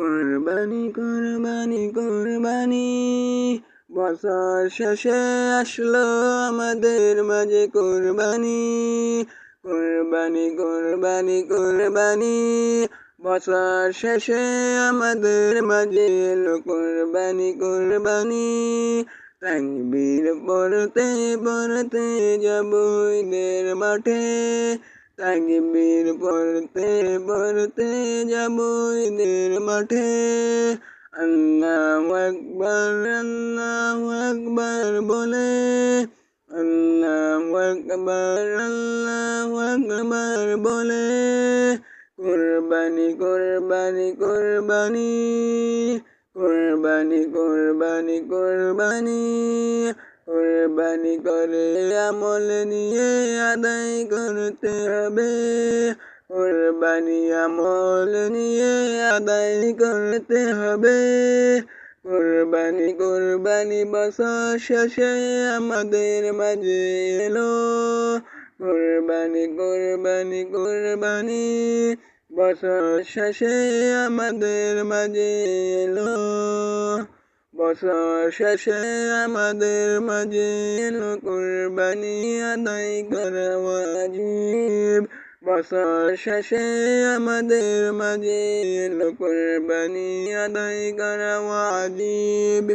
কোরবানি কোরবানি কোরবানি। বছর শেষে আসলো আমাদের মাঝে কোরবানি। কোরবানি কোরবানি কোরবানি। বছর শেষে আমাদের মাঝে এলো কোরবানি কোরবানি। পড়তে পড়তে যাব ঈদের মাঠে। তাকবীর পড়তে পড়তে যাব ঈদের মাঠে। আল্লাহ আকবর আল্লাহ আকবর বলে। আল্লাহ আকবর আল্লাহ আকবর বলে। কোরবানি কোরবানি কোরবানি কোরবানি কোরবানি কোরবানি। কোরবানি করে, আমল নিয়ে আদায় করতে হবে। কোরবানি, আমল নিয়ে আদায় করতে হবে। কোরবানি কোরবানি বছর শেষে আমাদের মাঝে এলো। কোরবানি কোরবানি কোরবানি বছর শেষে আমাদের মাঝে এলো। শেষে আমাদের মাঝে এলো কোরবানি আদায় করা ওয়াজিব বছর শেষে আমাদের মাঝে এলো কোরবানি আদায় করা ওয়াজিব